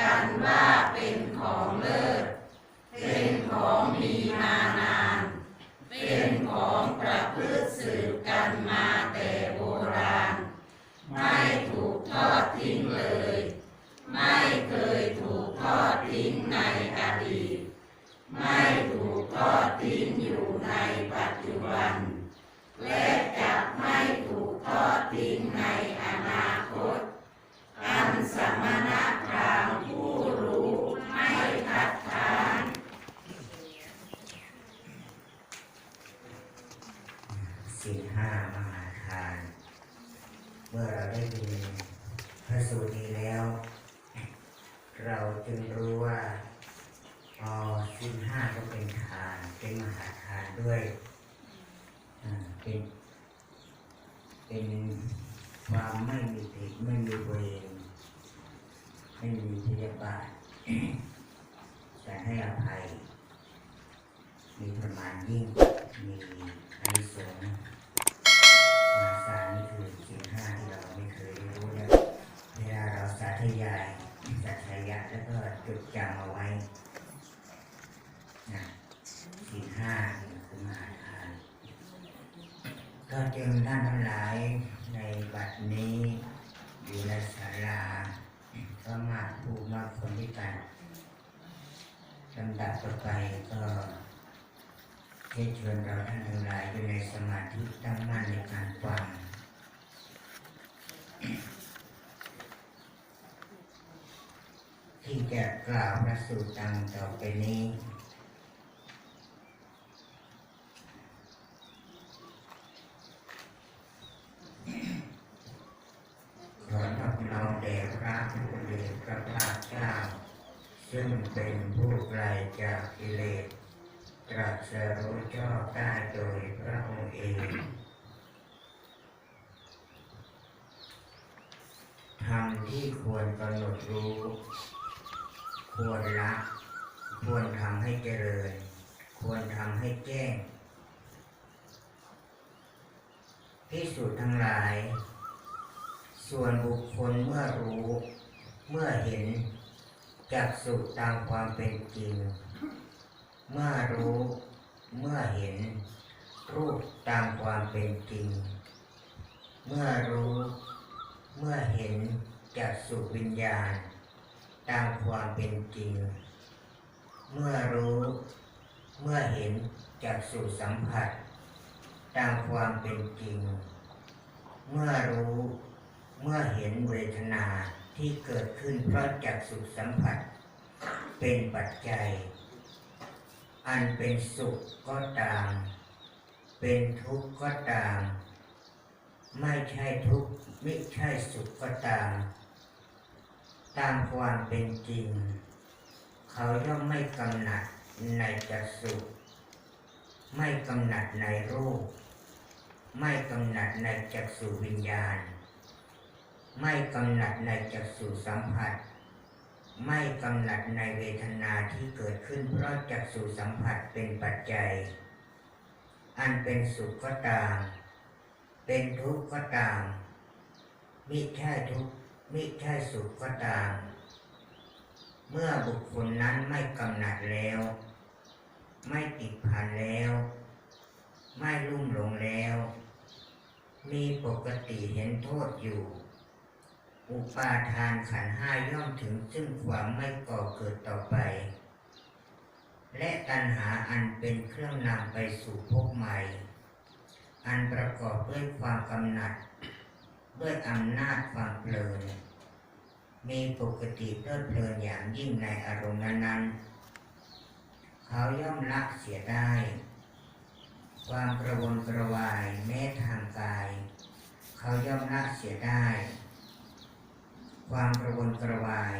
กันว่า สี่ห้ามหาทาน เมื่อเราได้ยินพระสูตรนี้แล้ว เราจึงรู้ว่าอ๋อสี่ห้าก็เป็นทานเป็นมหาทานด้วยเป็นเป็นความไม่มีติดไม่มีเวรไม่มีพยาบาทแต่ให้อภัย มีประมาณยิ่ง มีอานิสงส์มาสานี่คือสิ่งห้าที่เราไม่เคยรู้เลยเวลาเราสาธยายสัจยะแล้วก็จดจำเอาไว้นะสิ่งห้านี่คือมหาทาน ก็จึงท่านทั้งหลายในบัดนี้อยู่ในศาลา ก็มาผู้มาคนด้วยกันลำดับต่อไปก็เชิญชวนเราท่านทั้งหลายอยู่ในสมาธิตั้งมั่นในการฟังที่จะกล่าวพระสูตรดังต่อไปนี้ ขอรับน้อมแด่พระผู้เดชพระภาคเจ้า ซึ่งเป็นผู้ไกลจากกิเลสตรัสรู้ชอบได้โดยพระองค์เองทำที่ควรกำหนดรู้ ควรละ ควรทำให้เจริญ ควรทำให้แจ้งพิสูจน์ทั้งหลาย ส่วนบุคคลเมื่อรู้ เมื่อเห็น จักสุตามความเป็นจริง เมื่อรู้เมื่อเห็น รูปตามความเป็นจริง เมื่อรู้ เมื่อเห็นจักสุวิญญาณ ตามความเป็นจริง เมื่อรู้ เมื่อเห็นจักสุสัมผัส ตามความเป็นจริง เมื่อรู้ เมื่อเห็นเวทนา ที่เกิดขึ้นเพราะจักสุขสัมผัส เป็นปัจจัย อันเป็นสุขก็ตาม เป็นทุกข์ก็ตาม ไม่ใช่ทุกข์ไม่ใช่สุขก็ตาม ตามความเป็นจริง เขาย่อมไม่กำหนัดในจักสุข ไม่กำหนัดในรูป ไม่กำหนัดในจักสุวิญญาณ ไม่กำหนัดในจักสุสัมผัส ไม่กำหนัดในเวทนาที่เกิดขึ้นเพราะจักสุสัมผัสเป็นปัจจัย อันเป็นสุขก็ตาม เป็นทุกข์ก็ตาม มิใช่ทุกข์มิใช่สุขก็ตาม เมื่อบุคคลนั้นไม่กำหนัดแล้ว ไม่ติดพันแล้ว ไม่ลุ่มหลงแล้ว มีปกติเห็นโทษอยู่ อุปาทานขันห้าย่อมถึงซึ่งความไม่ก่อเกิดต่อไป และตัณหาอันเป็นเครื่องนำไปสู่ภพใหม่ อันประกอบด้วยความกำหนัด ด้วยอำนาจความเพลิน มีปกติเพลิดเพลินอย่างยิ่งในอารมณ์นั้นๆ เขาย่อมละเสียได้ ความกระวนกระวายแม้ทางกาย เขาย่อมละเสียได้ ความกระวนกระวาย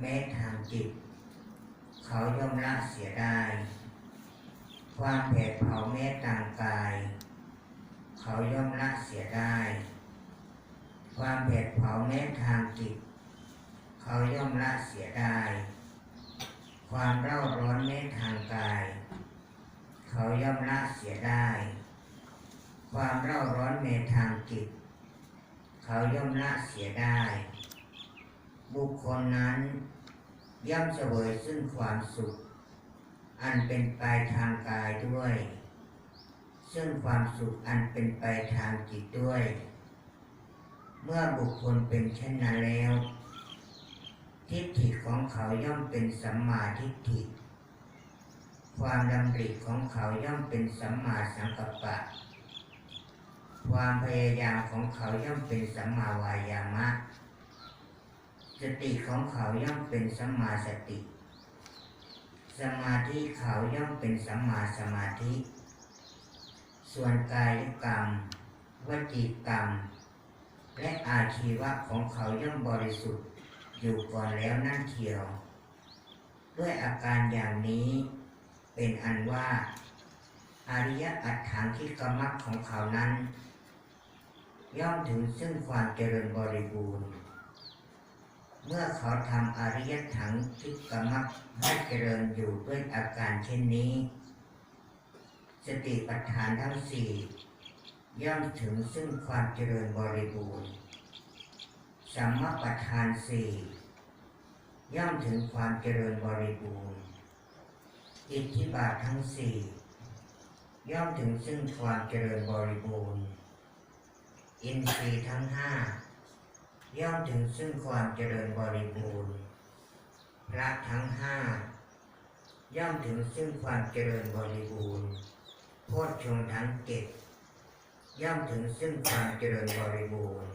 แม้ทางจิต เขาย่อมละเสียได้ ความแผดเผาแม้ทางกาย เขาย่อมละเสียได้ ความแผดเผาแม้ทางจิต เขาย่อมละเสียได้ ความเร่าร้อนแม้ทางกาย เขาย่อมละเสียได้ ความเร่าร้อนในทางจิต เขาย่อมละเสียได้ บุคคลนั้น ย่อมเสวยซึ่งความสุข อันเป็นไปทางกายด้วย ซึ่งความสุขอันเป็นไปทางจิตด้วย เมื่อบุคคลเป็นเช่นนั้นแล้ว ทิฏฐิของเขาย่อมเป็นสัมมาทิฏฐิ ความดำริของเขาย่อมเป็นสัมมาสังกัปปะ ความพยายามของเขาย่อมเป็นสัมมาวายามะ สติของเขาย่อมเป็นสัมมาสติ สมาธิเขาย่อมเป็นสัมมาสมาธิ ส่วนกายกรรม วจีกรรม และอาชีวะของเขาย่อมบริสุทธิ์อยู่ก่อนแล้วนั่นเทียว ด้วยอาการอย่างนี้เป็นอันว่าอริยอัตถังคิกรรมรรคของเขานั้น ย่อมถึงซึ่งความเจริญบริบูรณ์ เมื่อเขาทำอริยถังคิกรรมรรคให้เจริญอยู่ด้วยอาการเช่นนี้ สติปัฏฐานทั้งสี่ย่อมถึงซึ่งความเจริญบริบูรณ์สัมมาปัฏฐานสี่ย่อมถึงความเจริญบริบูรณ์อิทธิบาททั้งสี่ย่อมถึงซึ่งความเจริญบริบูรณ์ อินทรีย์ทั้งห้า ย่อมถึงซึ่งความเจริญบริบูรณ์ พระทั้งห้าย่อมถึงซึ่งความเจริญบริบูรณ์โพชฌงทั้งเจ็ดย่อมถึงซึ่งความเจริญบริบูรณ์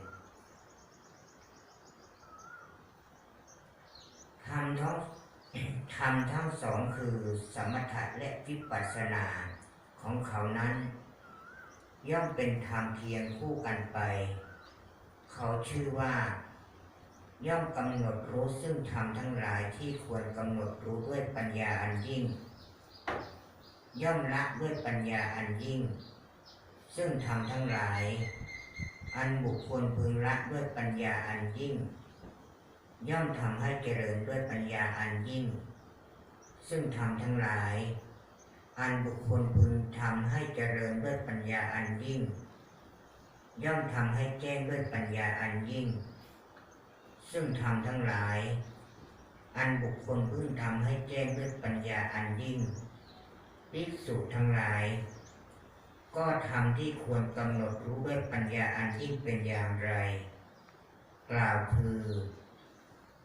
ทำทั้งทำทั้งสองคือสมถะและวิปัสสนาของเขานั้น ย่อมเป็นธรรมเพียงคู่กันไป เขาชื่อว่า ย่อมกำหนดรู้ซึ่งธรรมทั้งหลายที่ควรกำหนดรู้ด้วยปัญญาอันยิ่ง ย่อมละด้วยปัญญาอันยิ่ง ซึ่งธรรมทั้งหลาย อันบุคคลพึงละด้วยปัญญาอันยิ่ง ย่อมทำให้เจริญด้วยปัญญาอันยิ่ง ซึ่งธรรมทั้งหลาย อันบุคคลพึงทำให้เจริญด้วยปัญญาอันยิ่ง ย่อมทำให้แจ้งด้วยปัญญาอันยิ่ง ซึ่งธรรมทั้งหลาย อันบุคคลพึงทำให้แจ้งด้วยปัญญาอันยิ่งภิกษุทั้งหลาย ก็ทำที่ควรกำหนดรู้ด้วยปัญญาอันยิ่งเป็นอย่างไร กล่าวคือ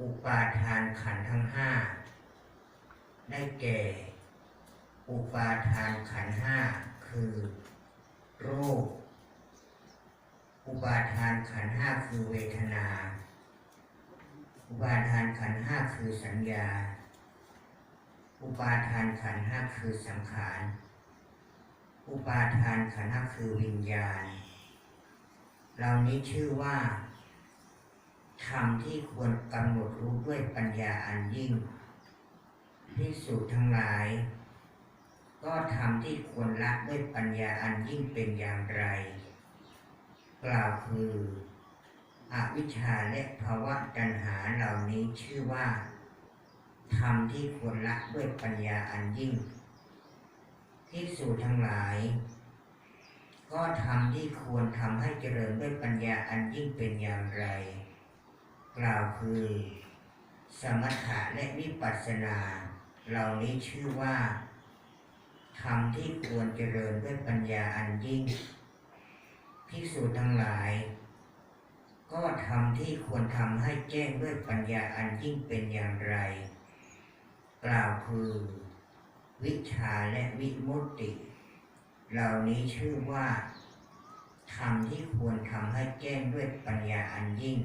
อุปาทานขันธ์ทั้งห้าได้แก่ อุปาทานขันธ์ห้าคือ รูป อุปาทานขันห้าคือเวทนา อุปาทานขันห้าคือสัญญา อุปาทานขันห้าคือสังขาร อุปาทานขันห้าคือวิญญาณเหล่านี้ชื่อว่าธรรมที่ควรกำหนดรู้ด้วยปัญญาอันยิ่งพิสูจน์ทั้งหลาย ก็ทำที่ควรละด้วยปัญญาอันยิ่งเป็นอย่างไร กล่าวคืออวิชชาและภาวะตัณหาเหล่านี้ชื่อว่าธรรมที่ควรละด้วยปัญญาอันยิ่งที่สู่ทั้งหลาย ก็ทำที่ควรทำให้เจริญด้วยปัญญาอันยิ่งเป็นอย่างไร กล่าวคือ สมถะและวิปัสสนา เหล่านี้ชื่อว่าธรรมที่ควรเจริญด้วยปัญญาอันยิ่ง ภิกษุทั้งหลาย ก็ทำที่ควรทำให้แจ้งด้วยปัญญาอันยิ่งเป็นอย่างไร กล่าวคือ วิชาและวิมุตติ เหล่านี้ชื่อว่าทำที่ควรทำให้แจ้งด้วยปัญญาอันยิ่ง